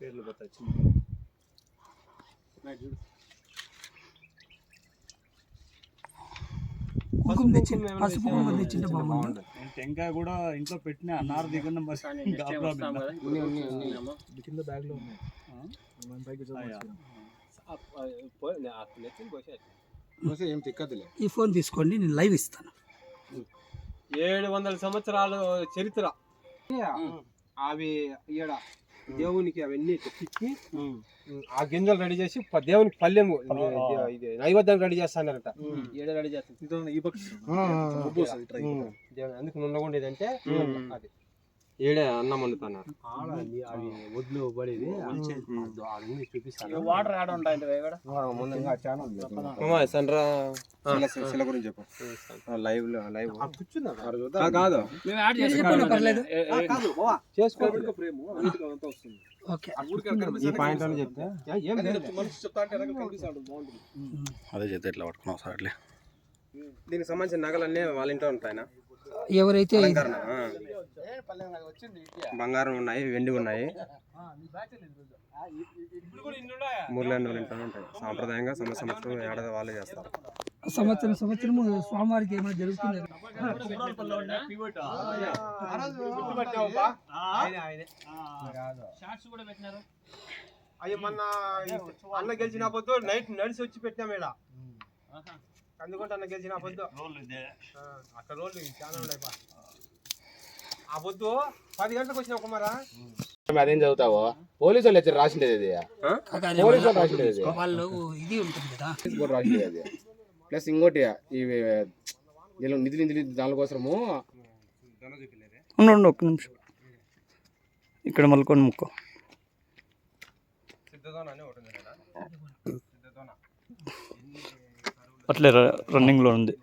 పేర్లు పోతాయి చిన్న కుంకుమ తెచ్చి పసుపు కుంకుమ తెచ్చింటే బాగుంది నేను టెంకాయ కూడా ఇంట్లో పెట్టిన అన్నారు దిగున్న కింద. బ్యాగ్లో ఉన్నాయి. ఈ ఫోన్ తీసుకోండి నేను లైవ్ ఇస్తాను. ఏడు వందల సంవత్సరాలు చరిత్ర. అవి ఈడ దేవునికి అవన్నీ తిప్పి ఆ గింజలు రెడీ చేసి దేవునికి పల్లెం ఇది నైవేద్యం రెడీ చేస్తానట ఏడ రెడీ చేస్తాను అందుకు ఇదంటే అది. ఏడే అన్నం వండుతున్నారు. ఆడ ఒడ్లు పడేది. చూపిస్తాను. వాటర్ యాడ్ ఉంటాయి సండ్రా శిల గురించి చెప్పు. లైవ్లో లైవ్ కూర్చున్నా కాదు. చేసుకో. ఓకే. ఈ పాయింట్ అని చెప్తే? ఏం లేదు. అదే చేస్తే ఎట్లా పట్టుకున్నావు సార్ అట్లే? దీనికి సంబంధించిన నగలన్నీ వాళ్ళ ఇంట్లో ఉంటాయినా? ఎవరైతే. బంగారం ఉన్నాయి వెండి ఉన్నాయి. వాళ్ళ ఇంట్లో ఉంటాయి. సాంప్రదాయంగా సంవత్సరం సంవత్సరం ఏడాది వాళ్ళే చేస్తారు. సంవత్సరం సంవత్సరం స్వామివారికి ఏమైనా జరుగుతుంది? అయ్యో మొన్న అన్న గెలిచిన పొద్దు నైట్ నడిచి వచ్చి పెట్టాం ఈడ. అందుకుంటే అన్న గెలిచిన పొద్దు అక్కడ రోజులు చాలా ఉన్నాయి పొద్దు పది గంటలకు వచ్చిన కుమారా? అదేం చదువుతావో? పోలీసు వాళ్ళు వచ్చి రాసిండేది పోలీసు వాళ్ళు రాసిండేది. వాళ్ళు ఇది ఉంటుంది కదా. కూడా రాసిండేది ప్లస్ ఇంకోటి ఇవి నిధులు నిధులు దానికోసము ఉండు ఒక్క నిమిషం. ఇక్కడ మల్కొని ముక్కో అట్లే రన్నింగ్లో ఉంది.